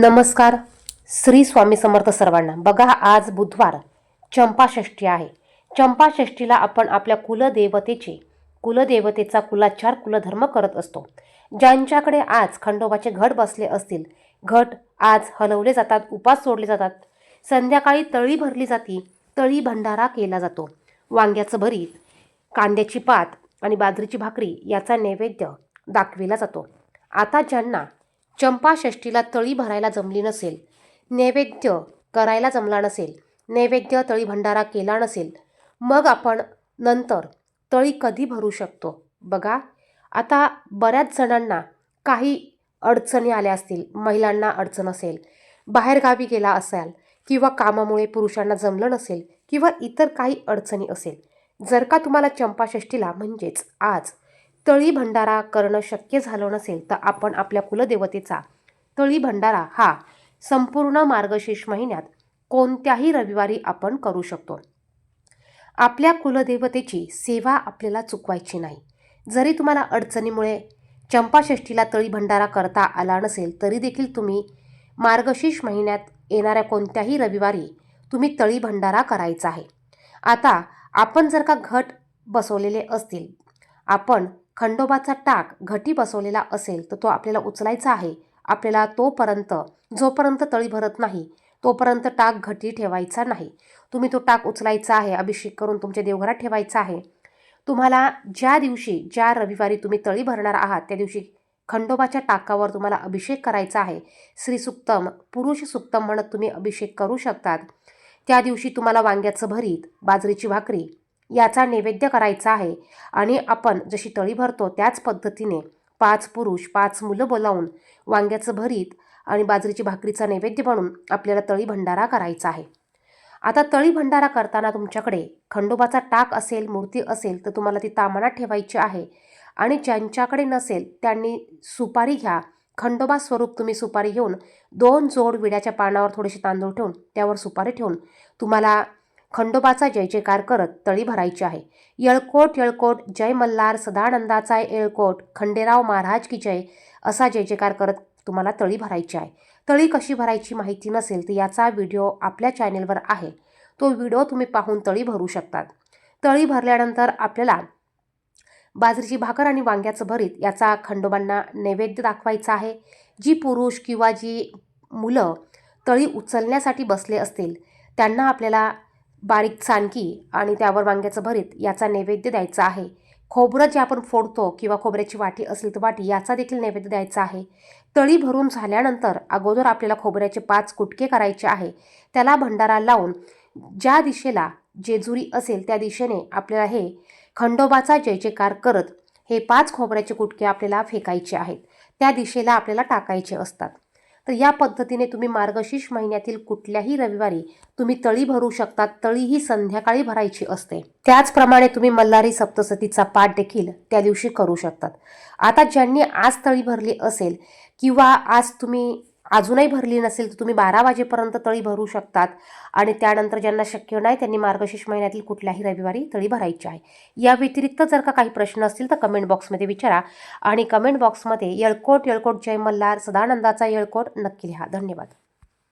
नमस्कार. श्री स्वामी समर्थ सर्वांना. बघा आज बुधवार चंपाषष्ठी आहे. चंपाषष्ठीला आपण आपल्या कुलदेवतेचे कुलदेवतेचा कुलाचार कुलधर्म करत असतो. ज्यांच्याकडे आज खंडोबाचे घट बसले असतील घट आज हलवले जातात उपास सोडले जातात. संध्याकाळी तळी भरली जाती तळी भंडारा केला जातो. वांग्याचं भरीत कांद्याची पात आणि बाजरीची भाकरी याचा नैवेद्य दाखविला जातो. आता ज्यांना चंपाषष्ठीला तळी भरायला जमली नसेल. नैवेद्य करायला जमला नसेल. नैवेद्य तळी भंडारा केला नसेल. मग आपण नंतर तळी कधी भरू शकतो? बघा. आता बऱ्याच जणांना काही अडचणी आल्या असतील. महिलांना अडचण असेल. बाहेरगावी गेला असाल किंवा कामामुळे पुरुषांना जमलं नसेल किंवा इतर काही अडचणी असेल. जर का तुम्हाला चंपाषष्ठीला म्हणजेच आज तळी भंडारा करणं शक्य झालं नसेल तर आपण आपल्या कुलदेवतेचा तळी भंडारा हा संपूर्ण मार्गशीर्ष महिन्यात कोणत्याही रविवारी आपण करू शकतो. आपल्या कुलदेवतेची सेवा आपल्याला चुकवायची नाही. जरी तुम्हाला अडचणीमुळे चंपाषष्ठीला तळी भंडारा करता आला नसेल तरी देखील तुम्ही मार्गशीर्ष महिन्यात येणाऱ्या कोणत्याही रविवारी तुम्ही तळी भंडारा करायचा आहे. आता आपण जर का घट बसवलेले असतील आपण खंडोबाचा टाक घटी बसवलेला असेल तर तो आपल्याला उचलायचा आहे. आपल्याला तोपर्यंत जोपर्यंत तळी भरत नाही तोपर्यंत टाक घटी ठेवायचा नाही. तुम्ही तो टाक उचलायचा आहे अभिषेक करून तुमच्या देवघरात ठेवायचा आहे. तुम्हाला ज्या दिवशी ज्या रविवारी तुम्ही तळी भरणार आहात त्या दिवशी खंडोबाच्या टाकावर तुम्हाला अभिषेक करायचा आहे. श्री सुक्तम पुरुष सुक्तम म्हणत तुम्ही अभिषेक करू शकतात. त्या दिवशी तुम्हाला वांग्याचं भरीत बाजरीची भाकरी याचा नैवेद्य करायचा आहे. आणि आपण जशी तळी भरतो त्याच पद्धतीने पाच पुरुष पाच मुलं बोलावून वांग्याचं भरीत आणि बाजरीची भाकरीचा नैवेद्य बनवून आपल्याला तळी भंडारा करायचा आहे. आता तळी भंडारा करताना तुमच्याकडे खंडोबाचा टाक असेल मूर्ती असेल तर तुम्हाला ती तामानात ठेवायची आहे. आणि ज्यांच्याकडे नसेल त्यांनी सुपारी घ्या. खंडोबा स्वरूप तुम्ही सुपारी घेऊन दोन जोड विड्याच्या पानावर थोडेसे तांदूळ ठेवून त्यावर सुपारी ठेवून तुम्हाला खंडोबाचा जय जयकार करत तळी भरायची आहे. येळकोट येळकोट जय मल्हार सदानंदाचा येळकोट खंडेराव महाराज की जय असा जय जयकार करत तुम्हाला तळी भरायची आहे. तळी कशी भरायची माहिती नसेल तर याचा व्हिडिओ आपल्या चॅनेलवर आहे. तो व्हिडिओ तुम्ही पाहून तळी भरू शकतात. तळी भरल्यानंतर आपल्याला बाजरीची भाकर आणि वांग्याचं भरीत याचा खंडोबांना नैवेद्य दाखवायचा आहे. जी पुरुष किंवा जी मुलं तळी उचलण्यासाठी बसले असतील त्यांना आपल्याला बारीक चाणकी आणि त्यावर वांग्याचं भरीत याचा नैवेद्य द्यायचा आहे. खोबरं जे आपण फोडतो किंवा खोबऱ्याची वाटी असेल तर वाटी याचा देखील नैवेद्य द्यायचा आहे. तळी भरून झाल्यानंतर अगोदर आपल्याला खोबऱ्याचे पाच कुटके करायचे आहे. त्याला भंडारा लावून ज्या दिशेला जेजुरी असेल त्या दिशेने आपल्याला हे खंडोबाचा जय जयकार करत हे पाच खोबऱ्याचे कुटके आपल्याला फेकायचे आहेत. त्या दिशेला आपल्याला टाकायचे असतात. तर या पद्धतीने तुम्ही मार्गशीर्ष महिन्यातील कुठल्याही रविवारी तुम्ही तळी भरू शकतात. तळी ही संध्याकाळी भरायची असते. त्याचप्रमाणे तुम्ही मल्हारी सप्तसतीचा पाठ देखील त्या दिवशी करू शकतात. आता ज्यांनी आज तळी भरली असेल किंवा आज तुम्ही अजूनही भरली नसेल तर तुम्ही बारा वाजेपर्यंत तळी भरू शकतात. आणि त्यानंतर ज्यांना शक्य नाही त्यांनी मार्गशीर्ष महिन्यातील कुठल्याही रविवारी तळी भरायची आहे. या व्यतिरिक्त जर का काही प्रश्न असतील तर कमेंट बॉक्समध्ये विचारा. आणि कमेंट बॉक्समध्ये येळकोट येळकोट जय मल्हार सदानंदाचा येळकोट नक्की लिहा. धन्यवाद.